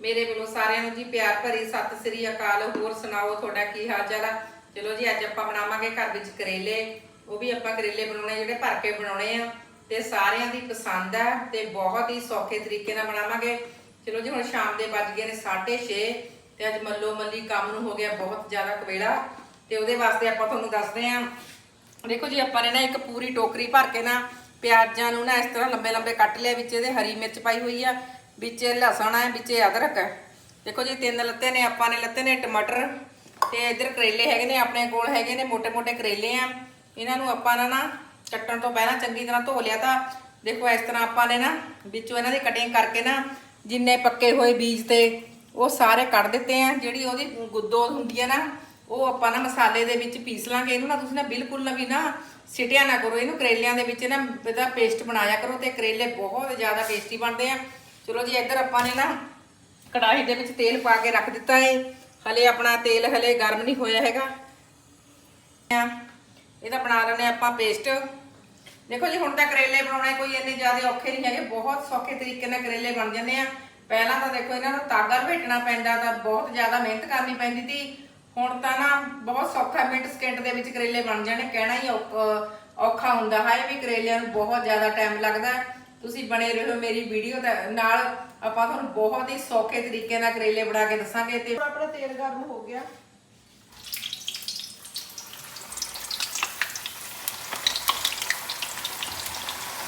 ਮੇਰੇ ਵੱਲੋਂ ਸਾਰਿਆਂ ਨੂੰ ਜੀ ਪਿਆਰ ਭਰੀ ਸਤਿ ਸ੍ਰੀ ਅਕਾਲ। ਹੋਰ ਸੁਣਾਓ, ਤੁਹਾਡਾ ਕੀ ਹਾਲ ਚਾਲ ਆ? ਚਲੋ ਜੀ, ਅੱਜ ਆਪਾਂ ਬਣਾਵਾਂਗੇ ਘਰ ਵਿੱਚ ਕਰੇਲੇ। ਉਹ ਵੀ ਆਪਾਂ ਕਰੇਲੇ ਬਣਾਉਣੇ ਜਿਹੜੇ ਭਰ ਕੇ ਬਣਾਉਣੇ ਆ। ਤੇ ਸਾਰਿਆਂ ਦੀ ਪਸੰਦ ਆ ਤੇ ਬਹੁਤ ਹੀ ਸੌਖੇ ਤਰੀਕੇ ਨਾਲ ਬਣਾਵਾਂਗੇ। ਚਲੋ ਜੀ, ਹੁਣ ਸ਼ਾਮ ਦੇ ਵੱਜ ਗਏ ਨੇ 6:30 ਤੇ ਅੱਜ ਮੱਲੋ ਮੱਲੀ ਕੰਮ ਨੂੰ ਹੋ ਗਿਆ ਬਹੁਤ ਜ਼ਿਆਦਾ ਕਵੇਲਾ। ਤੇ ਉਹਦੇ ਵਾਸਤੇ ਆਪਾਂ ਤੁਹਾਨੂੰ ਦੱਸਦੇ ਆਂ, ਦੇਖੋ ਜੀ, ਆਪਾਂ ਨੇ ਨਾ ਇੱਕ ਪੂਰੀ ਟੋਕਰੀ ਭਰ ਕੇ ਨਾ ਪਿਆਜ਼ਾਂ ਨੂੰ ਨਾ ਇਸ ਤਰ੍ਹਾਂ ਲੰਬੇ ਲੰਬੇ ਕੱਟ ਲਿਆ ਵਿੱਚ ਇਹਦੇ ਹਰੀ ਮਿਰਚ ਪਾਈ ਹੋਈ ਆ ਵਿੱਚ ਲਸਣ ਹੈ, ਵਿੱਚ ਅਦਰਕ ਹੈ। ਦੇਖੋ ਜੀ, ਤਿੰਨ ਲੱਤੇ ਨੇ, ਆਪਾਂ ਨੇ ਲੱਤੇ ਨੇ ਟਮਾਟਰ ਤੇ ਇਧਰ ਕਰੇਲੇ ਹੈਗੇ ਨੇ, ਆਪਣੇ ਕੋਲ ਹੈਗੇ ਨੇ ਮੋٹے-ਮੋٹے ਕਰੇਲੇ ਆ। ਇਹਨਾਂ ਨੂੰ ਆਪਾਂ ਨਾ ਨਾ ਕੱਟਣ ਤੋਂ ਪਹਿਲਾਂ ਚੰਗੀ ਤਰ੍ਹਾਂ ਧੋ ਲਿਆ ਤਾਂ ਦੇਖੋ, ਇਸ ਤਰ੍ਹਾਂ ਆਪਾਂ ਨੇ ਨਾ ਵਿੱਚੋਂ ਇਹਨਾਂ ਦੀ ਕਟਿੰਗ ਕਰਕੇ ਨਾ ਜਿੰਨੇ ਪੱਕੇ ਹੋਏ ਬੀਜ ਤੇ ਉਹ ਸਾਰੇ ਕੱਢ ਦਿੱਤੇ ਆ। ਜਿਹੜੀ ਉਹਦੀ ਗੁੱਦੋ ਹੁੰਦੀ ਆ ਨਾ, ਉਹ ਆਪਾਂ ਨਾ ਮਸਾਲੇ ਦੇ ਵਿੱਚ ਪੀਸ ਲਾਂਗੇ। ਇਹਨੂੰ ਨਾ ਤੁਸੀਂ ਨਾ ਬਿਲਕੁਲ ਨਾ ਵੀ ਨਾ ਸਿਟਿਆ ਨਾ ਕਰੋ। ਇਹਨੂੰ ਕਰੇਲਿਆਂ ਦੇ ਵਿੱਚ ਨਾ ਇਹਦਾ ਪੇਸਟ ਬਣਾਇਆ ਕਰੋ ਤੇ ਕਰੇਲੇ ਬਹੁਤ ਜ਼ਿਆਦਾ ਟੇਸਟੀ ਬਣਦੇ ਆ। ਚਲੋ ਜੀ, ਇੱਧਰ ਆਪਾਂ ਨੇ ਨਾ ਕੜਾਹੀ ਦੇ ਵਿੱਚ ਤੇਲ ਪਾ ਕੇ ਰੱਖ ਦਿੱਤਾ ਏ। ਹਲੇ ਆਪਣਾ ਤੇਲ ਹਲੇ ਗਰਮ ਨਹੀਂ ਹੋਇਆ ਹੈਗਾ। ਇਹਦਾ ਬਣਾ ਲੈਣੇ ਆਪਾਂ ਪੇਸਟ ਦੇਖੋ ਜੀ, ਹੁਣ ਤਾਂ ਕਰੇਲੇ ਬਣਾਉਣੇ ਕੋਈ ਇੰਨੇ ਜ਼ਿਆਦਾ ਔਖੇ ਨਹੀਂ ਹੈਗੇ, ਬਹੁਤ ਸੌਖੇ ਤਰੀਕੇ ਨਾਲ ਕਰੇਲੇ ਬਣ ਜਾਂਦੇ ਆ। ਪਹਿਲਾਂ ਤਾਂ ਦੇਖੋ, ਇਹਨਾਂ ਨੂੰ ਤਾਗਾ ਭੇਟਣਾ ਪੈਂਦਾ ਤਾਂ ਬਹੁਤ ਜ਼ਿਆਦਾ ਮਿਹਨਤ ਕਰਨੀ ਪੈਂਦੀ ਸੀ। ਹੁਣ ਤਾਂ ਨਾ ਬਹੁਤ ਸੌਖਾ ਮਿੰਟ ਸਕਿੰਟ ਦੇ ਵਿੱਚ ਕਰੇਲੇ ਬਣ ਜਾਣੇ, ਕਹਿਣਾ ਹੀ ਔਖ- ਔਖਾ ਹੁੰਦਾ। ਹੈ ਵੀ ਕਰੇਲਿਆਂ ਨੂੰ ਬਹੁਤ ਜ਼ਿਆਦਾ ਟਾਈਮ ਲੱਗਦਾ। ਹੈ। ਤੁਸੀਂ ਬਣੇ ਰਹੋ ਮੇਰੀ ਵੀਡੀਓ ਨਾਲ ਆਪਾਂ ਤੁਹਾਨੂੰ ਬਹੁਤ ਹੀ ਸੌਖੇ ਤਰੀਕੇ ਨਾਲ ਕਰੇਲੇ ਬਣਾ ਕੇ ਦੱਸਾਂਗੇ ਤੇ ਆਪਣਾ ਤੇਲ ਗਰਮ ਹੋ ਗਿਆ।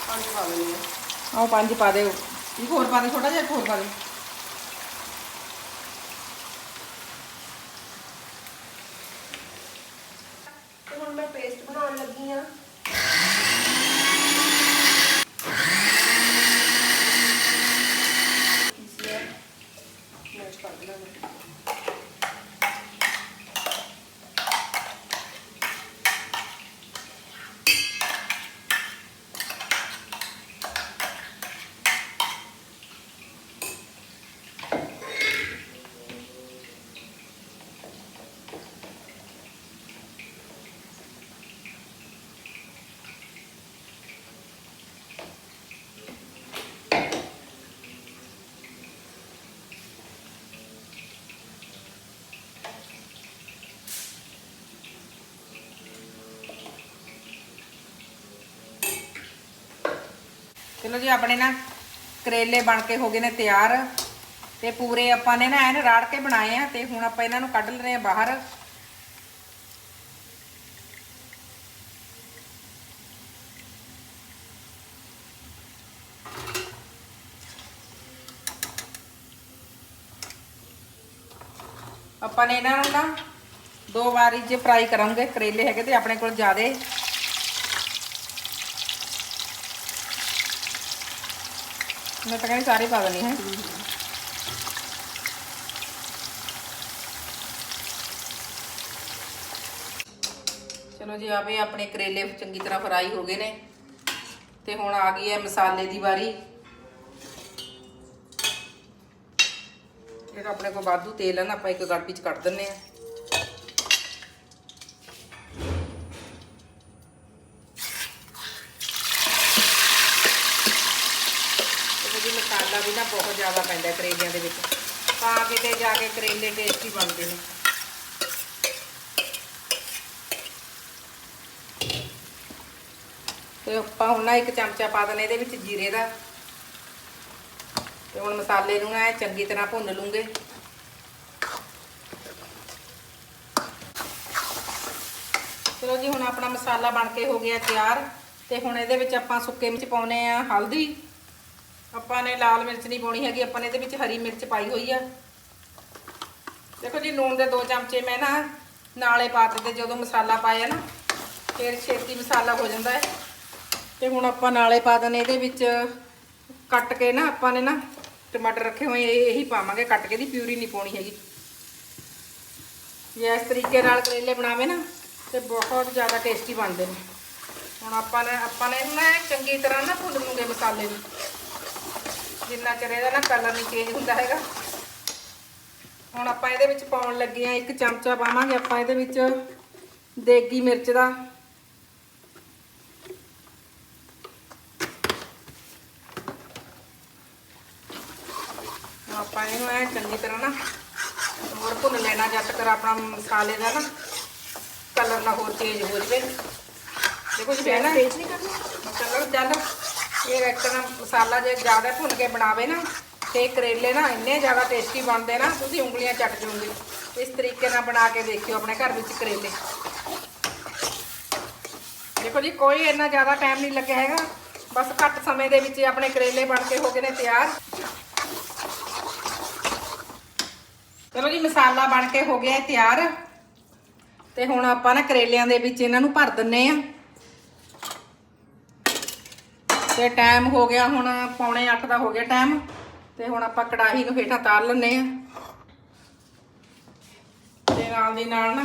ਪੰਜ ਪਾ ਲੈਣੀ ਆਓ ਪੰਜ ਪਾ ਦਿਓ। ਇੱਕ ਹੋਰ ਪਾ ਦੇ ਥੋੜਾ ਜਿਹਾ ਹੋਰ ਪਾ ਦੇ ਤੇ ਹੁਣ ਮੈਂ ਪੇਸਟ ਬਣਾਉਣ ਲੱਗੀ ਆ। ਚਲੋ ਜੀ, ਆਪਣੇ ਨਾ ਕਰੇਲੇ ਬਣ ਕੇ ਹੋ ਗਏ ਨੇ ਤਿਆਰ। ਤੇ ਪੂਰੇ ਆਪਾਂ ਨੇ ਨਾ ਐਨ ਰਾੜ ਕੇ ਬਣਾਏ ਆ ਤੇ ਹੁਣ ਆਪਾਂ ਇਹਨਾਂ ਨੂੰ ਕੱਢ ਲੈਣੇ ਆ ਬਾਹਰ। ਆਪਾਂ ਨੇ ਇਹਨਾਂ ਨੂੰ ਨਾ ਦੋ ਵਾਰੀ ਜੇ ਫਰਾਈ ਕਰਾਂਗੇ, ਕਰੇਲੇ ਹੈਗੇ ਤੇ ਆਪਣੇ ਕੋਲ ਜ਼ਿਆਦੇ। ਮੈਂ ਤਾਂ ਕਹਿੰਦੀ ਸਾਰੇ ਪਾ ਦੇਣੀ ਹੈ। ਚਲੋ ਜੀ ਆਵੇ ਆਪਣੇ ਕਰੇਲੇ ਚੰਗੀ ਤਰ੍ਹਾਂ ਫਰਾਈ ਹੋ ਗਏ ਨੇ। ਤੇ ਹੁਣ ਆ ਗਈ ਹੈ ਮਸਾਲੇ ਦੀ ਵਾਰੀ। ਜਿਹੜਾ ਆਪਣੇ ਕੋਲ ਵਾਧੂ ਤੇਲ ਹੈ ਨਾ ਆਪਾਂ ਇੱਕ ਗੜਪੀ ਚ ਕੱਢ ਦਿੰਨੇ ਆ ਤੇ ਜੀ ਮਸਾਲਾ ਬਹੁਤ ਜ਼ਿਆਦਾ ਪੈਂਦਾ ਕਰੇਲਿਆਂ ਦੇ ਵਿੱਚ। ਤਾਂ ਕਿਤੇ ਜਾ ਕੇ ਕਰੇਲੇ ਟੇਸਟੀ ਬਣਦੇ ਨੇ। ਤੇ ਆਪਾਂ ਹੁਣ ਨਾ ਇੱਕ ਚਮਚਾ ਪਾ ਦੇਣਾ ਇਹਦੇ ਵਿੱਚ ਜੀਰੇ ਦਾ। ਤੇ ਹੁਣ ਮਸਾਲੇ ਨੂੰ ਨਾ ਚੰਗੀ ਤਰ੍ਹਾਂ ਭੁੰਨ ਲੂੰਗੇ। ਚਲੋ ਜੀ, ਹੁਣ ਆਪਣਾ ਮਸਾਲਾ ਬਣ ਕੇ ਹੋ ਗਿਆ ਤਿਆਰ। ਤੇ ਹੁਣ ਇਹਦੇ ਵਿੱਚ ਆਪਾਂ ਸੁੱਕੇ ਮਿਰਚ ਪਾਉਨੇ ਆ ਹਲਦੀ। ਆਪਾਂ ਨੇ ਲਾਲ ਮਿਰਚ ਨਹੀਂ ਪਾਉਣੀ ਹੈਗੀ, ਆਪਾਂ ਨੇ ਇਹਦੇ ਵਿੱਚ ਹਰੀ ਮਿਰਚ ਪਾਈ ਹੋਈ ਆ। ਦੇਖੋ ਜੀ, ਲੂਣ ਦੇ ਦੋ ਚਮਚੇ ਮੈਂ ਨਾ ਨਾਲੇ ਪਾ ਦਿੱਤੇ, ਜਦੋਂ ਮਸਾਲਾ ਪਾਇਆ ਨਾ, ਫਿਰ ਛੇਤੀ ਮਸਾਲਾ ਹੋ ਜਾਂਦਾ ਹੈ। ਤੇ ਹੁਣ ਆਪਾਂ ਨਾਲੇ ਪਾ ਦਨੇ ਇਹਦੇ ਵਿੱਚ ਕੱਟ ਕੇ ਨਾ ਆਪਾਂ ਨੇ ਨਾ ਟਮਾਟਰ ਰੱਖੇ ਹੋਏ, ਇਹ ਇਹੀ ਪਾਵਾਂਗੇ, ਕੱਟ ਕੇ ਦੀ ਪਿਊਰੀ ਨਹੀਂ ਪਾਉਣੀ ਹੈਗੀ। ਜੇ ਇਸ ਤਰੀਕੇ ਨਾਲ ਕਰੇਲੇ ਬਣਾਵੇ ਨਾ, ਤੇ ਬਹੁਤ ਜ਼ਿਆਦਾ ਟੇਸਟੀ ਬਣਦੇ ਨੇ। ਹੁਣ ਆਪਾਂ ਨੇ ਆਪਾਂ ਨੇ ਨਾ ਚੰਗੀ ਤਰ੍ਹਾਂ ਨਾ ਭੁੰਨ ਲੂਗੇ ਮਸਾਲੇ ਨੂੰ ਜਿੰਨਾ ਚਿਰ ਇਹਦਾ ਨਾ ਕਲਰ ਨਹੀਂ ਚੇਂਜ ਹੁੰਦਾ ਹੈਗਾ। ਹੁਣ ਆਪਾਂ ਇਹਦੇ ਵਿੱਚ ਪਾਉਣ ਲੱਗੇ ਆ ਇੱਕ ਚਮਚਾ ਪਾਵਾਂਗੇ ਆਪਾਂ ਇਹਦੇ ਵਿੱਚ ਦੇਗੀ ਮਿਰਚ ਦਾ। ਆਪਾਂ ਇਹਨੂੰ ਐ ਚੰਗੀ ਤਰ੍ਹਾਂ ਨਾ ਹੋਰ ਭੁੰਨ ਲੈਣਾ ਜਦ ਤੱਕ ਆਪਣਾ ਮਸਾਲੇ ਦਾ ਨਾ ਕਲਰ ਨਾ ਹੋਰ ਚੇਂਜ ਹੋ ਜਵੇ। ਦੇਖੋ ਜੀ ਪਹਿਲਾਂ ਤੇਜ਼ ਨਹੀਂ ਕਰਨਾ। ਕਲਰ ਚੱਲ। ਇਹ ਰੱਖਣਾ ਮਸਾਲਾ ਜੇ ਜ਼ਿਆਦਾ ਭੁੰਨ ਕੇ ਬਣਾਵੇ ਨਾ, ਤੇ ਕਰੇਲੇ ਨਾ ਇੰਨੇ ਜ਼ਿਆਦਾ ਟੇਸਟੀ ਬਣਦੇ ਨਾ, ਤੁਸੀਂ ਉਂਗਲੀਆਂ ਚੱਟ ਜਾਓਗੇ ਇਸ ਤਰੀਕੇ ਨਾਲ ਬਣਾ ਕੇ ਦੇਖਿਓ ਆਪਣੇ ਘਰ ਵਿੱਚ ਕਰੇਲੇ। ਦੇਖੋ ਜੀ, ਕੋਈ ਇੰਨਾ ਜ਼ਿਆਦਾ ਟਾਈਮ ਨਹੀਂ ਲੱਗਿਆ ਹੈਗਾ। ਬਸ ਘੱਟ ਸਮੇਂ ਦੇ ਵਿੱਚ ਆਪਣੇ ਕਰੇਲੇ ਬਣ ਕੇ ਹੋ ਗਏ ਨੇ ਤਿਆਰ। ਚਲੋ ਜੀ, ਮਸਾਲਾ ਬਣ ਕੇ ਹੋ ਗਿਆ ਹੈ ਤਿਆਰ। ਤੇ ਹੁਣ ਆਪਾਂ ਨਾ ਕਰੇਲਿਆਂ ਦੇ ਵਿੱਚ ਇਹਨਾਂ ਨੂੰ ਭਰ ਦਿੰਨੇ ਆ। ਤੇ ਟਾਈਮ ਹੋ ਗਿਆ ਹੁਣ ਪੌਣੇ 8 ਦਾ ਹੋ ਗਿਆ ਟਾਈਮ ਤੇ ਹੁਣ ਆਪਾਂ ਕੜਾਹੀ ਨੂੰ ਹੇਠਾਂ ਤਾਰ ਲੈਨੇ ਆ ਤੇ ਨਾਲ ਦੀ ਨਾਲ ਨਾ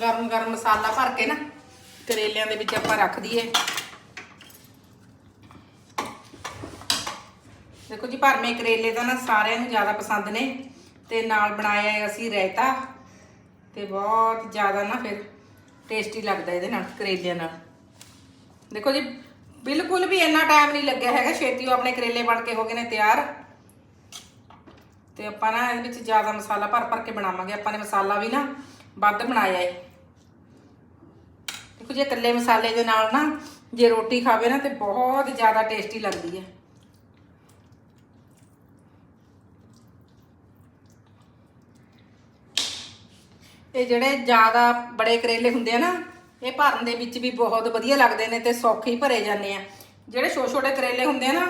ਗਰਮ ਗਰਮ ਮਸਾਲਾ ਭਰ ਕੇ ਨਾ ਕਰੇਲਿਆਂ ਦੇ ਵਿੱਚ ਆਪਾਂ ਰੱਖ ਦਈਏ। ਦੇਖੋ ਜੀ ਭਰਵੇਂ ਕਰੇਲੇ ਤਾਂ ਨਾ ਸਾਰਿਆਂ ਨੂੰ ਜ਼ਿਆਦਾ ਪਸੰਦ ਨੇ ਤੇ ਨਾਲ ਬਣਾਇਆ ਹੈ ਅਸੀਂ ਰਾਇਤਾ ਤੇ ਬਹੁਤ ਜ਼ਿਆਦਾ ਨਾ ਫਿਰ ਟੇਸਟੀ ਲੱਗਦਾ ਇਹਦੇ ਨਾਲ ਕਰੇਲਿਆਂ ਨਾਲ। ਦੇਖੋ ਜੀ ਬਿਲਕੁਲ ਵੀ ਇੰਨਾ ਟਾਈਮ ਨਹੀਂ ਲੱਗਿਆ ਹੈਗਾ, ਛੇਤੀ ਉਹ ਆਪਣੇ ਕਰੇਲੇ ਬਣ ਕੇ ਹੋ ਗਏ ਨੇ ਤਿਆਰ। ਤੇ ਆਪਾਂ ਨਾ ਇਹਦੇ ਵਿੱਚ ਜ਼ਿਆਦਾ ਮਸਾਲਾ ਭਰ ਭਰ ਕੇ ਬਣਾਵਾਂਗੇ। ਆਪਾਂ ਨੇ ਮਸਾਲਾ ਵੀ ਨਾ ਵੱਧ ਬਣਾਇਆ ਹੈ ਦੇਖੋ ਜੇ ਇਕੱਲੇ ਮਸਾਲੇ ਦੇ ਨਾਲ ਨਾ ਜੇ ਰੋਟੀ ਖਾਵੇ ਨਾ ਤੇ ਬਹੁਤ ਜ਼ਿਆਦਾ ਟੇਸਟੀ ਲੱਗਦੀ ਹੈ ਇਹ ਜਿਹੜੇ ਜ਼ਿਆਦਾ ਬੜੇ ਕਰੇਲੇ ਹੁੰਦੇ ਆ ਨਾ ਇਹ ਭਰਨ ਦੇ ਵਿੱਚ ਵੀ ਬਹੁਤ ਵਧੀਆ ਲੱਗਦੇ ਨੇ ਤੇ ਸੌਖੇ ਹੀ ਭਰੇ ਜਾਂਦੇ ਆ। ਜਿਹੜੇ ਛੋਟੇ ਛੋਟੇ ਕਰੇਲੇ ਹੁੰਦੇ ਆ ਨਾ,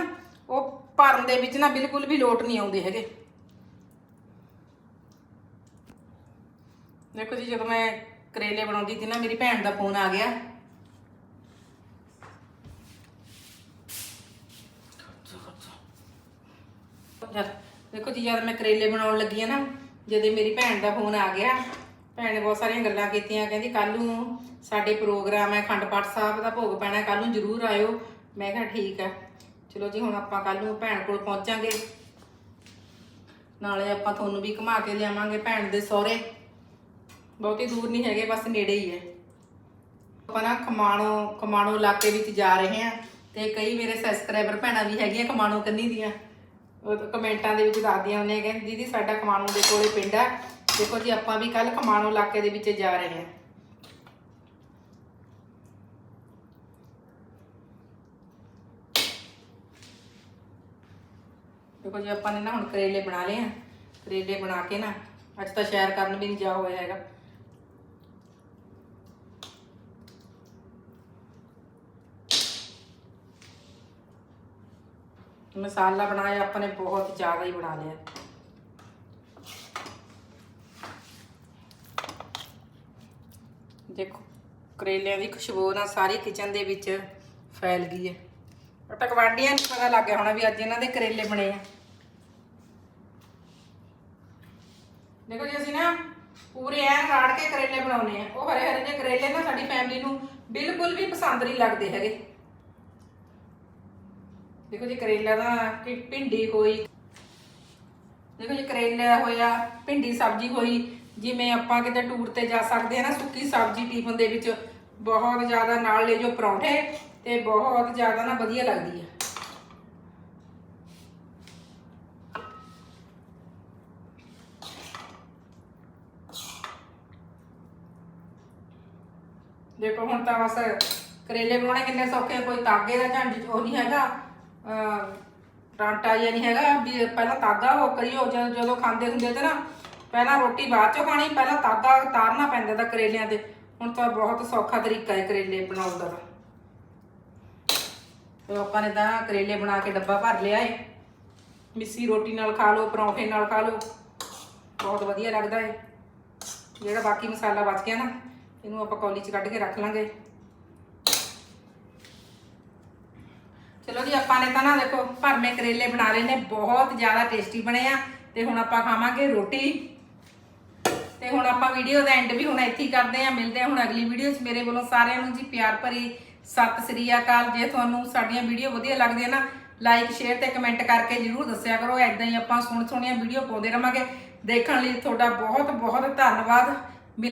ਉਹ ਭਰਨ ਦੇ ਵਿੱਚ ਨਾ ਬਿਲਕੁਲ ਵੀ ਲੋਟ ਨਹੀਂ ਆਉਂਦੇ ਹੈਗੇ। ਦੇਖੋ ਜੀ, ਜਦੋਂ ਮੈਂ ਕਰੇਲੇ ਬਣਾਉਂਦੀ ਸੀ ਨਾ, ਮੇਰੀ ਭੈਣ ਦਾ ਫੋਨ ਆ ਗਿਆ। ਦੇਖੋ ਜੀ, ਜਦ ਮੈਂ ਕਰੇਲੇ ਬਣਾਉਣ ਲੱਗੀ ਆ ਨਾ, ਜਦੋਂ ਮੇਰੀ ਭੈਣ ਦਾ ਫੋਨ ਆ ਗਿਆ ਭੈਣ ਨੇ ਬਹੁਤ ਸਾਰੀਆਂ ਗੱਲਾਂ ਕੀਤੀਆਂ, ਕਹਿੰਦੀ ਕੱਲ ਨੂੰ ਸਾਡੇ ਪ੍ਰੋਗਰਾਮ ਹੈ, ਖੰਡ ਪਾਠ ਸਾਹਿਬ ਦਾ ਭੋਗ ਪੈਣਾ ਕੱਲ ਨੂੰ ਜ਼ਰੂਰ ਆਇਓ। ਮੈਂ ਕਿਹਾ ਠੀਕ ਹੈ। ਚਲੋ ਜੀ, ਹੁਣ ਆਪਾਂ ਕੱਲ ਨੂੰ ਭੈਣ ਕੋਲ ਪਹੁੰਚਾਂਗੇ। ਨਾਲੇ ਆਪਾਂ ਤੁਹਾਨੂੰ ਵੀ ਘੁਮਾ ਕੇ ਲਿਆਵਾਂਗੇ ਭੈਣ ਦੇ ਸਹੁਰੇ। ਬਹੁਤੀ ਦੂਰ ਨਹੀਂ ਹੈਗੇ, ਬਸ ਨੇੜੇ ਹੀ ਹੈ। ਆਪਾਂ ਨਾ ਖਮਾਣੋ ਕਮਾਣੋ ਇਲਾਕੇ ਵਿੱਚ ਜਾ ਰਹੇ ਹਾਂ ਤੇ ਕਈ ਮੇਰੇ ਸਬਸਕ੍ਰਾਈਬਰ ਭੈਣਾਂ ਵੀ ਹੈਗੀਆਂ ਕਮਾਣੋ ਕੰਨੀ ਦੀਆਂ। ਉਹ ਕਮੈਂਟਾਂ ਦੇ ਵਿੱਚ ਦੱਸਦੀਆਂ ਹੁੰਦੀਆਂ ਕਹਿੰਦੀ, ਦੀਦੀ, ਸਾਡਾ ਖਮਾਣੋ ਦੇ ਕੋਲੇ ਪਿੰਡ ਆ ਦੇਖੋ ਜੀ, ਆਪਾਂ ਵੀ ਕੱਲ ਖਮਾਣੋ ਇਲਾਕੇ ਦੇ ਵਿੱਚ ਜਾ ਰਹੇ ਹਾਂ। ਦੇਖੋ ਜੀ, ਆਪਾਂ ਨੇ ਨਾ ਹੁਣ ਕਰੇਲੇ ਬਣਾ ਲਏ ਆ। ਕਰੇਲੇ ਬਣਾ ਕੇ ਨਾ, ਅੱਜ ਤਾਂ ਸ਼ੈਰ ਕਰਨ ਵੀ ਨਹੀਂ ਜਾ ਹੋਇਆ ਹੈਗਾ। ਮਸਾਲਾ ਬਣਾਇਆ, ਆਪਾਂ ਨੇ ਬਹੁਤ ਜ਼ਿਆਦਾ ਹੀ ਬਣਾ ਲਿਆ। ਦੇਖੋ, ਕਰੇਲਿਆਂ ਦੀ ਖੁਸ਼ਬੂ ਨਾਲ ਸਾਰੀ ਕਿਚਨ ਦੇ ਵਿੱਚ ਫੈਲ ਗਈ ਹੈ। ਉਹ ਗਵਾਂਢੀਆਂ ਨੂੰ ਪਤਾ ਲੱਗ ਗਿਆ ਹੋਣਾ ਵੀ ਅੱਜ ਇਹਨਾਂ ਦੇ ਕਰੇਲੇ ਬਣੇ ਆ। ਦੇਖੋ ਜੀ, ਅਸੀਂ ਨਾ ਪੂਰੇ ਐਨ ਰਾੜ ਕੇ ਕਰੇਲੇ ਬਣਾਉਨੇ ਆ ਉਹ ਹਰੇ ਹਰੇ ਜਿਹੇ ਕਰੇਲੇ ਨਾ ਸਾਡੀ ਫੈਮਿਲੀ ਨੂੰ ਬਿਲਕੁਲ ਵੀ ਪਸੰਦ ਨਹੀਂ ਲੱਗਦੇ ਹੈਗੇ। ਦੇਖੋ ਜੀ, ਕਰੇਲਾ ਦਾ ਕਿ ਭਿੰਡੀ ਹੋਈ। ਦੇਖੋ ਜੀ, ਕਰੇਲਾ ਹੋਇਆ, ਭਿੰਡੀ ਸਬਜ਼ੀ ਹੋਈ। ਜਿਵੇਂ ਆਪਾਂ ਕਿਤੇ ਟੂਰ ਤੇ ਜਾ ਸਕਦੇ ਆ ਨਾ, ਸੁੱਕੀ ਸਬਜ਼ੀ ਟਿਫਨ ਦੇ ਵਿੱਚ ਬਹੁਤ ਜ਼ਿਆਦਾ ਨਾਲ ਲੈ ਜੋ ਪਰੌਂਠੇ ਤੇ ਬਹੁਤ ਜ਼ਿਆਦਾ ਨਾ ਵਧੀਆ ਲੱਗਦੀ ਹੈ। ਦੇਖੋ ਹੁਣ ਤਾਂ ਬਸ ਕਰੇਲੇ ਬਣਾਉਣੇ ਕਿੰਨੇ ਸੌਖੇ ਕੋਈ ਤਾਗੇ ਦਾ ਝੰਡ ਉਹ ਨਹੀਂ ਹੈਗਾ, ਅਹ ਟਾਂਟਾ ਜਿਹਾ ਨਹੀਂ ਹੈਗਾ, ਵੀ ਪਹਿਲਾਂ ਤਾਗਾ ਹੋ ਕਰੀ ਹੋ ਜਦੋਂ ਖਾਂਦੇ ਹੁੰਦੇ ਤੇ ਨਾ ਪਹਿਲਾਂ ਰੋਟੀ ਬਾਅਦ ਚੋਂ ਖਾਣੀ, ਪਹਿਲਾਂ ਤਾਦਾ ਤਾਰਨਾ ਪੈਂਦਾ ਤਾਂ ਕਰੇਲਿਆਂ ਤੇ। ਹੁਣ ਤਾਂ ਬਹੁਤ ਸੌਖਾ ਤਰੀਕਾ ਹੈ ਕਰੇਲੇ ਬਣਾਉਣ ਦਾ ਤੇ। ਆਪਾਂ ਨੇ ਤਾਂ ਕਰੇਲੇ ਬਣਾ ਕੇ ਡੱਬਾ ਭਰ ਲਿਆ ਏ। ਮਿੱਸੀ ਰੋਟੀ ਨਾਲ ਖਾ ਲਓ, ਪਰੌਂਠੇ ਨਾਲ ਖਾ ਲਓ। ਬਹੁਤ ਵਧੀਆ ਲੱਗਦਾ ਏ। ਜਿਹੜਾ ਬਾਕੀ ਮਸਾਲਾ ਬਚ ਗਿਆ ਨਾ, ਇਹਨੂੰ ਆਪਾਂ ਕੌਲੀ 'ਚ ਕੱਢ ਕੇ ਰੱਖ ਲਾਂਗੇ। ਚਲੋ ਜੀ, ਆਪਾਂ ਨੇ ਤਾਂ ਨਾ ਦੇਖੋ, ਭਰਮੇ ਕਰੇਲੇ ਬਣਾ ਲਏ ਨੇ, ਬਹੁਤ ਜ਼ਿਆਦਾ ਟੇਸਟੀ ਬਣੇ ਆ। ਤੇ ਹੁਣ ਆਪਾਂ ਖਾਵਾਂਗੇ ਰੋਟੀ। ਤੇ ਹੁਣ ਆਪਾਂ ਵੀਡੀਓ ਦਾ ਐਂਡ ਵੀ ਹੁਣ ਇੱਥੇ ਹੀ ਕਰਦੇ ਆ ਮਿਲਦੇ ਆ ਹੁਣ ਅਗਲੀ ਵੀਡੀਓ 'ਚ। ਮੇਰੇ ਵੱਲੋਂ ਸਾਰਿਆਂ ਨੂੰ ਜੀ ਪਿਆਰ ਭਰੀ ਸਤਿ ਸ੍ਰੀ ਅਕਾਲ। ਜੇ ਤੁਹਾਨੂੰ ਸਾਡੀਆਂ ਵੀਡੀਓ ਵਧੀਆ ਲੱਗਦੀਆਂ ਨਾ ਲਾਈਕ ਸ਼ੇਅਰ ਤੇ ਕਮੈਂਟ ਕਰਕੇ ਜਰੂਰ ਦੱਸਿਆ ਕਰੋ। ਐਦਾਂ ਹੀ ਆਪਾਂ ਸੋਹਣ ਸੋਹਣੀਆਂ ਵੀਡੀਓ ਪਾਉਂਦੇ ਰਵਾਂਗੇ। ਦੇਖਣ ਲਈ ਤੁਹਾਡਾ ਬਹੁਤ ਬਹੁਤ ਧੰਨਵਾਦ।